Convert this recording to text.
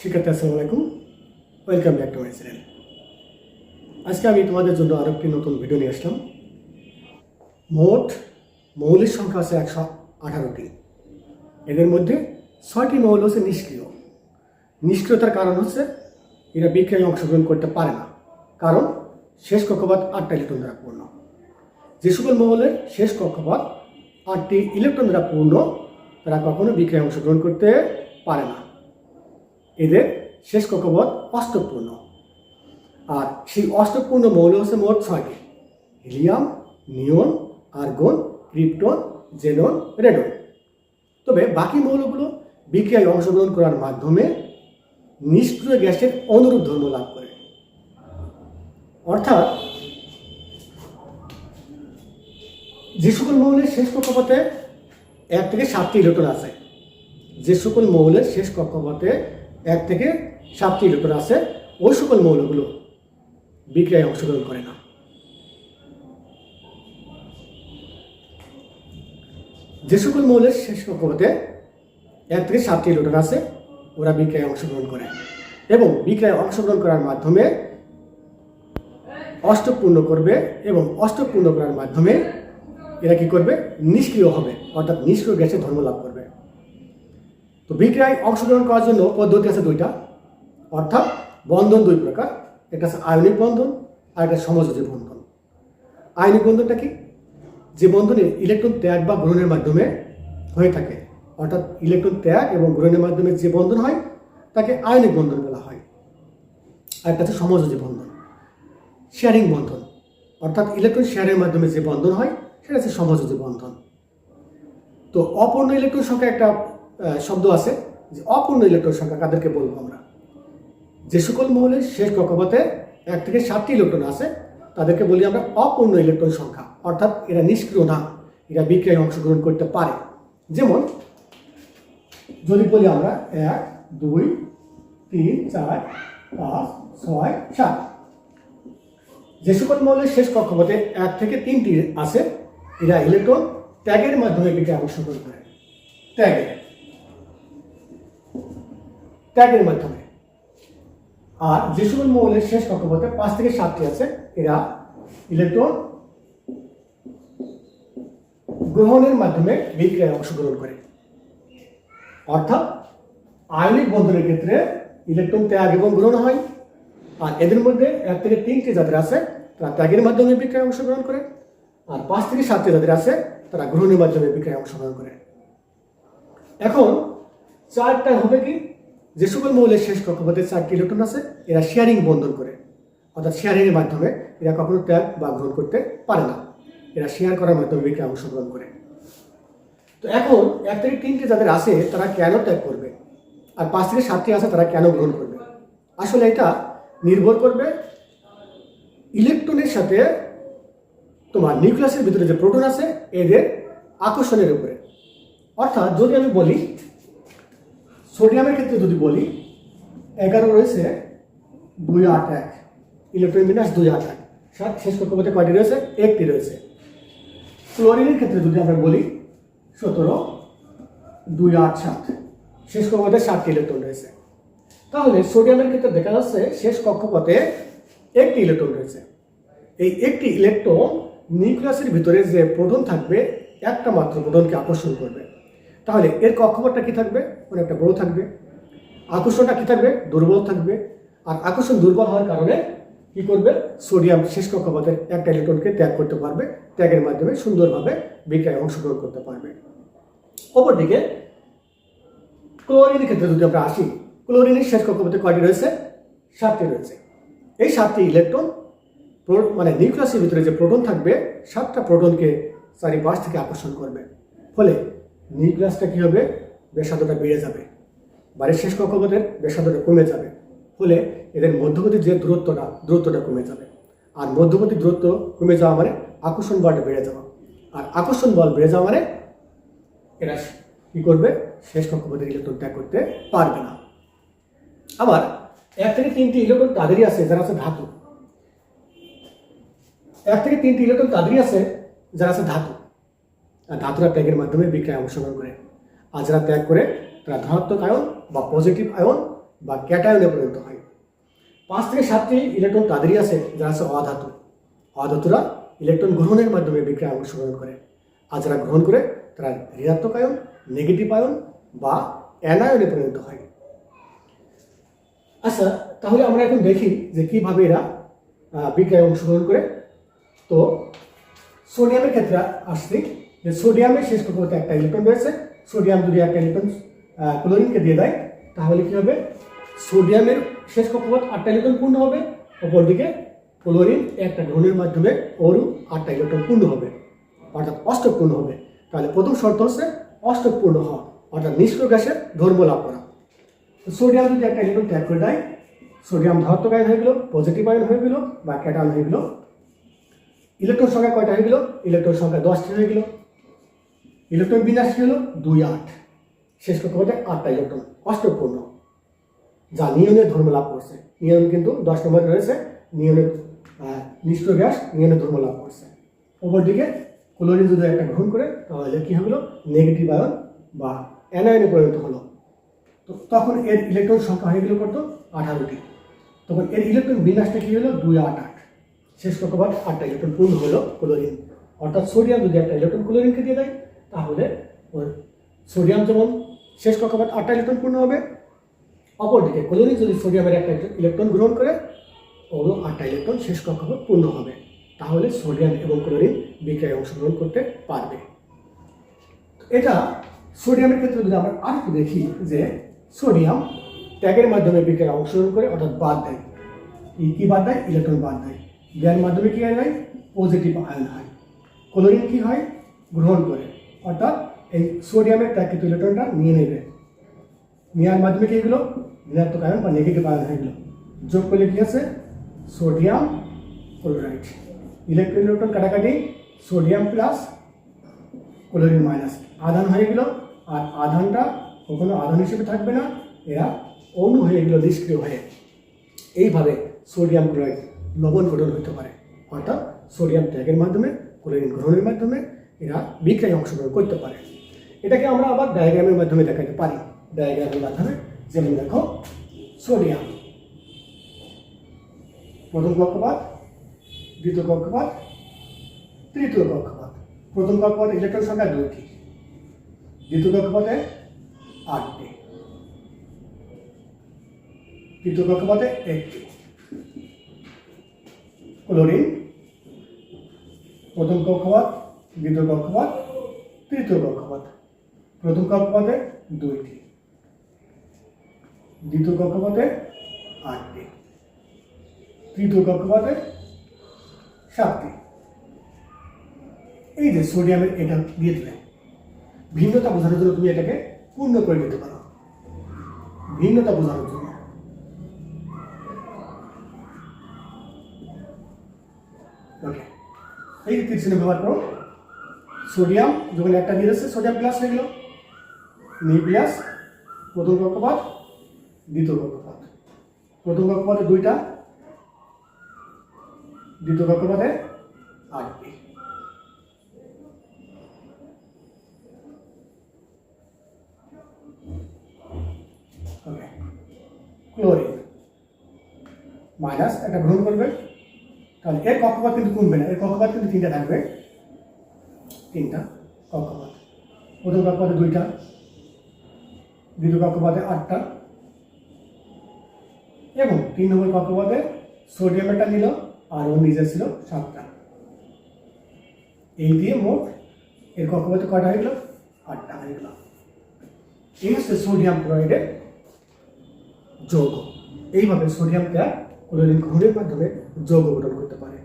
শিক্ষার্থী, আসসালামু আলাইকুম। Welcome back to my channel আজকে আমি তোমাদের জন্য আরও একটি নতুন ভিডিও নিয়ে আসলাম। মোট মৌলিক সংখ্যা আছে একশো আঠারোটি। এদের মধ্যে ছয়টি মৌল হচ্ছে নিষ্ক্রিয়। নিষ্ক্রিয়তার কারণ হচ্ছে এরা বিক্রিয়ায় অংশগ্রহণ করতে পারে না। কারণ শেষ কক্ষপথ আটটা ইলেকট্রন দ্বারা পূর্ণ। যে সকল মৌলের শেষ কক্ষপথ আটটি ইলেকট্রন দ্বারা পূর্ণ, তারা কখনো বিক্রিয়ায় অংশগ্রহণ করতে পারে না। এদের শেষ কক্ষপথ অষ্টপূর্ণ। আর সেই অষ্টপূর্ণ মৌল হচ্ছে মোট ছয়টি। Helium neon argon, krypton, xenon, radon. তবে বাকি মৌলগুলো বিক্রিয়ায় অংশগ্রহণ করার মাধ্যমে নিষ্ক্রিয় গ্যাসের অনুরূপ ধর্ম লাভ করে। অর্থাৎ যে সকল মৌলের শেষ কক্ষপথে এক থেকে সাতটি ইলেকট্রন আছে, যে সকল মৌলের শেষ কক্ষপথে এক থেকে সাতটি ইলেকট্রন আছে। ওই সকল মৌলগুলো বিক্রিয়ায় অংশগ্রহণ করে না। যে সকল মৌলের শেষ কক্ষপথে এক থেকে সাতটি ইলেকট্রন আছে, ওরা বিক্রিয়ায় অংশগ্রহণ করে। এবং বিক্রিয়ায় অংশগ্রহণ করার মাধ্যমে অষ্টপূর্ণ করবে এবং অষ্টপূর্ণ করার মাধ্যমে এরা কি করবে? নিষ্ক্রিয় হবে। অর্থাৎ নিষ্ক্রিয় গ্যাসের ধর্ম লাভ করবে। তো বিক্রিয়ায় অংশগ্রহণ করার জন্য পদ্ধতি আছে দুইটা। অর্থাৎ বন্ধন দুই প্রকার, একটা আছে আয়নিক বন্ধন আর একটা সমযোজী বন্ধন। আয়নিক বন্ধনটা কি? যে বন্ধনে ইলেকট্রন ত্যাগ বা গ্রহণের মাধ্যমে হয়ে থাকে। অর্থাৎ ইলেকট্রন ত্যাগ এবং গ্রহণের মাধ্যমে যে বন্ধন হয়, তাকে আয়নিক বন্ধন বলা হয়। আর একটা আছে সমযোজী বন্ধন শেয়ারিং বন্ধন। অর্থাৎ ইলেকট্রন শেয়ারের মাধ্যমে যে বন্ধন হয়, সেটা হচ্ছে সমযোজী বন্ধন। তো অপূর্ণ ইলেকট্রন সংখ্যা একটা শব্দ আছে যে অপূর্ণ ইলেকট্রন সংখ্যা কাদেরকে বলব আমরা? যে সকল মৌলের শেষ কক্ষপথে এক থেকে সাতটি ইলেকট্রন আছে, তাদেরকে বলি আমরা অপূর্ণ ইলেকট্রন সংখ্যা। অর্থাৎ এরা নিষ্ক্রিয় না, এরা বিক্রিয়ায় অংশগ্রহণ করতে পারে। যেমন, যদি বলি আমরা এক, দুই, তিন, চার, পাঁচ, ছয়, সাত। যে সকল মৌলের শেষ কক্ষপথে এক থেকে তিনটি আছে, এরা ইলেকট্রন ত্যাগের মাধ্যমে বিক্রিয়া অংশগ্রহণ করে। ত্যাগের। ত্যাগের মাধ্যমে। আর যে সকল মৌলের শেষ কক্ষপথে পাঁচ থেকে সাতটি আছে। এরা ইলেকট্রন গ্রহণের মাধ্যমে বিক্রিয়ায় অংশগ্রহণ করে। অর্থাৎ আয়নিক বন্ধনের ক্ষেত্রে ইলেকট্রন ত্যাগ এবং গ্রহণ হয়। আর এদের মধ্যে এক থেকে তিনটি যাদের আছে, তারা ত্যাগের মাধ্যমে বিক্রিয়ায় অংশগ্রহণ করে। আর পাঁচ থেকে সাতটি যাদের আছে, তারা গ্রহণের মাধ্যমে বিক্রিয়ায় অংশগ্রহণ করে। এখন চারটা হবে কি? যে সকল মৌলের শেষ কক্ষপথে চারটি ইলেকট্রন আছে, এরা শেয়ারিং বন্ধন করে। অর্থাৎ শেয়ারিংয়ের মাধ্যমে এরা কখনো ত্যাগ বা গ্রহণ করতে পারে না। এরা শেয়ার করার মাধ্যমে বিক্রিয়া অংশগ্রহণ করে। তো এখন, এক থেকে তিনটি যাদের আছে, তারা কেন ত্যাগ করবে? আর পাঁচ থেকে সাতটি আছে, তারা কেন গ্রহণ করবে? আসলে এটা নির্ভর করবে ইলেকট্রনের সাথে তোমার নিউক্লিয়াসের ভিতরে যে প্রোটন আছে, এদের আকর্ষণের উপরে। অর্থাৎ যদি আমি বলি সোডিয়ামের ক্ষেত্রে যদি বলি, এগারো রয়েছে, দুই আট এক। ইলেকট্রন বিন্যাস দুই আট এক। সাত, শেষ কক্ষপথে কয়টি রয়েছে? একটি রয়েছে। ক্লোরিনের ক্ষেত্রে যদি আমরা বলি, সতেরো, দুই আট সাত। শেষ কক্ষপথে সাতটি ইলেকট্রন রয়েছে। তাহলে সোডিয়ামের ক্ষেত্রে দেখা যাচ্ছে, শেষ কক্ষপথে একটি ইলেকট্রন রয়েছে। এই একটি ইলেকট্রন নিউক্লিয়াসের ভিতরে যে প্রোটন থাকবে, একটা মাত্র প্রোটনকে আকর্ষণ করবে। তাহলে এর কক্ষপথটা কি থাকবে? অনেকটা বড় থাকবে। আকর্ষণটা কি থাকবে? দুর্বল থাকবে। আর আকর্ষণ দুর্বল হওয়ার কারণে কি করবে? সোডিয়াম শেষ কক্ষপথের একটা ইলেকট্রনকে ত্যাগ করতে পারবে। ত্যাগের মাধ্যমে সুন্দরভাবে বিক্রিয়ায় অংশগ্রহণ করতে পারবে। অপরদিকে ক্লোরিনের ক্ষেত্রে যদি আমরা আসি, ক্লোরিনের শেষ কক্ষপথে কয়টি রয়েছে? সাতটি রয়েছে। এই সাতটি ইলেকট্রন মানে নিউক্লিয়াসের ভিতরে যে প্রোটন থাকবে, সাতটা প্রোটনকে চারিপাশ থেকে আকর্ষণ করবে। ফলে নিউক্লিয়াসটা কী হবে? ব্যাসার্ধটা বেড়ে যাবে। বাড়ির শেষ কক্ষপথের ব্যাসার্ধটা কমে যাবে। ফলে এদের মধ্যবর্তী যে দূরত্বটা দূরত্বটা কমে যাবে। আর মধ্যবর্তী দূরত্ব কমে যাওয়া মানে আকর্ষণ বলটা বেড়ে যাওয়া। আর আকর্ষণ বল বেড়ে যাওয়া মানে এরা কি করবে? শেষ কক্ষপথের ইলেকট্রন ত্যাগ করতে পারবে না। আবার এক থেকে তিনটি ইলেকট্রন তাদেরই আছে, যারা আছে ধাতু। এক থেকে তিনটি ইলেকট্রন তাদেরই আছে, যারা আছে ধাতু। ধাতুরা ত্যাগের মাধ্যমে বিক্রিয়ায় অংশগ্রহণ করে। আর যারা ত্যাগ করে তারা ধনাত্মক আয়ন বা পজিটিভ আয়ন বা ক্যাটায়নে পরিণত হয়। পাঁচ থেকে সাতটি ইলেকট্রন তাদেরই আছে যারা আছে অধাতু। অধাতুরা ইলেকট্রন গ্রহণের মাধ্যমে বিক্রিয়া অংশগ্রহণ করে। আর যারা গ্রহণ করে তারা ঋণাত্মক আয়ন নেগেটিভ আয়ন বা অ্যানায়নে পরিণত হয়। আচ্ছা তাহলে আমরা এখন দেখি যে কীভাবে এরা আহ, বিক্রিয়ায় অংশগ্রহণ করে। তো সোডিয়ামের ক্ষেত্রে আসছি যে সোডিয়ামের শেষ কক্ষপথে একটা ইলেকট্রন রয়েছে, সোডিয়াম যদি একটা ইলেকট্রন ক্লোরিনকে দিয়ে দেয়, তাহলে কি হবে? সোডিয়ামের শেষ কক্ষপথ আটটা ইলেকট্রন পূর্ণ হবে, অপরদিকে ক্লোরিন একটা গ্রহণের মাধ্যমে ওরও আটটা ইলেকট্রন পূর্ণ হবে, অর্থাৎ অষ্টক পূর্ণ হবে। তাহলে প্রথম শর্ত হচ্ছে অষ্টক পূর্ণ হওয়া, অর্থাৎ নিষ্ক্রিয় গ্যাসের ধর্ম লাভ করা। সোডিয়াম যদি একটা ইলেকট্রন ত্যাগ করে দেয়, সোডিয়াম ধনাত্মক আয়ন হয়ে গেল পজিটিভ আয়ন হয়ে গেল বা ক্যাটায়ন হয়ে গেল। ইলেকট্রন সংখ্যা কয়টা হয়ে গেল? ইলেকট্রন সংখ্যা দশটি হয়ে গেল। ইলেকট্রন বিন্যাস কি হলো? দুই আট। শেষ কক্ষপথে আটটা ইলেকট্রন অষ্টপূর্ণ। যা নিয়নের ধর্ম লাভ করছে। নিয়ন কিন্তু দশ নম্বরে রয়েছে নিয়নের নিষ্ক্রিয় গ্যাস নিয়নের ধর্ম লাভ করছে। অপরদিকে ক্লোরিন যদি একটা গ্রহণ করে, তাহলে কি হলো? নেগেটিভ আয়ন বা অ্যানায়নে পরিণত হলো। তো তখন এর ইলেকট্রন সংখ্যা হয়ে গেল কত? আঠারোটি। তখন এর ইলেকট্রন বিন্যাসটা কি হলো? দুই আট আট। শেষ কক্ষপথ আটটা ইলেকট্রন পূর্ণ হলো ক্লোরিন অর্থাৎ সোডিয়াম যদি একটা ইলেকট্রন ক্লোরিনকে দিয়ে দেয় তাহলে ওর সোডিয়াম যেমন শেষ কক্ষপথ আটটা ইলেকট্রন পূর্ণ হবে, অপরদিকে ক্লোরিন যদি সোডিয়ামের একটা ইলেকট্রন গ্রহণ করে, ওরও আটটা ইলেকট্রন শেষ কক্ষপথ পূর্ণ হবে। তাহলে সোডিয়াম এবং ক্লোরিন বিক্রিয়ায় অংশগ্রহণ করতে পারবে। এটা সোডিয়ামের ক্ষেত্রে যদি আমরা আর একটু দেখি যে সোডিয়াম ট্যাগের মাধ্যমে বিক্রিয়ায় অংশগ্রহণ করে, অর্থাৎ বাদ দেয়। কি বাদ দেয়? ইলেকট্রন বাদ দেয়। দেওয়ার মাধ্যমে কি হয়? পজিটিভ আয়ন হয়। ক্লোরিন কি হয়? গ্রহণ করে। অর্থাৎ এই সোডিয়ামের ট্যাগকৃত ইলেকট্রনটা নিয়ে নেবে। নেওয়ার মাধ্যমে কি হলো ঋণাত্মক আয়ন বা নেগেটিভ আয়ন হয়ে গেলো। যোগ করলে কি আছে? Sodium chloride. ইলেকট্রন ইলেকট্রন কাটাকাটি সোডিয়াম প্লাস ক্লোরিন মাইনাস। আধান হয়ে গেল। আর আধানটা কখনো আধান হিসেবে থাকবে না। এরা অণু হয়ে গেল, নিষ্ক্রিয় হয়ে। এইভাবে সোডিয়াম ক্লোরাইড লবণ গঠন হতে পারে। অর্থাৎ সোডিয়াম ত্যাগের মাধ্যমে, ক্লোরিন গ্রহণের মাধ্যমে এরা বিক্রিয়ায় অংশগ্রহণ করতে পারে। এটাকে আমরা আবার ডায়াগ্রামের মাধ্যমে দেখাতে পারি। ডায়াগ্রামের মাধ্যমে যেমন দেখো সোডিয়াম প্রথম কক্ষপাত দ্বিতীয় কক্ষপাত তৃতীয় কক্ষপাত প্রথম কক্ষপথে ইলেকট্রন সংখ্যা দুইটি, দ্বিতীয় কক্ষপথে আটটি, তৃতীয় কক্ষপাতে একটি। ক্লোরিন প্রথম কক্ষপথ দ্বিতীয় কক্ষপথ তৃতীয় কক্ষপথ প্রথম কক্ষপথে দুইটি। দ্বিতীয় কক্ষপথে আটটি। তৃতীয় কক্ষপথে সাতটি। এই যে সোডিয়ামের এটা দিয়ে দিলে, ভিন্নতা বোঝানোর জন্য তুমি এটাকে পূর্ণ করে দিতে পারো। ভিন্নতা বোঝানোর জন্য। এই তীর ব্যবহার করো। সোডিয়াম, যখন একটা দিয়ে দিচ্ছে, সোডিয়াম প্লাস হয়ে গেল। নিউক্লিয়াস প্রথম কক্ষপথ, দ্বিতীয় কক্ষপথ। প্রথম কক্ষপথে দুইটা, দ্বিতীয় কক্ষপথে আটটি। ক্লোরিন মাইনাস একটা গ্রহণ করবে। তাহলে এর কক্ষপথ কিন্তু কমবে না এর কক্ষপথ কিন্তু তিনটা থাকবে। তিনটা কক্ষপথ। প্রথম কক্ষপথে দুইটা, দ্বিতীয় কক্ষপথে আটটা, এবং তিন নম্বর কক্ষপথে সোডিয়ামেরটা নিল, আর ওর নিজের ছিল সাতটা। এই দিয়ে মোট এর কক্ষপথে কয়টা হয়ে গেল? আটটা হয়ে গেল। এই হচ্ছে সোডিয়াম ক্লোরাইডের যৌগ। এইভাবে সোডিয়াম ত্যাগ ক্লোরিন গ্রহণের মাধ্যমে যৌগ গঠন করতে পারে।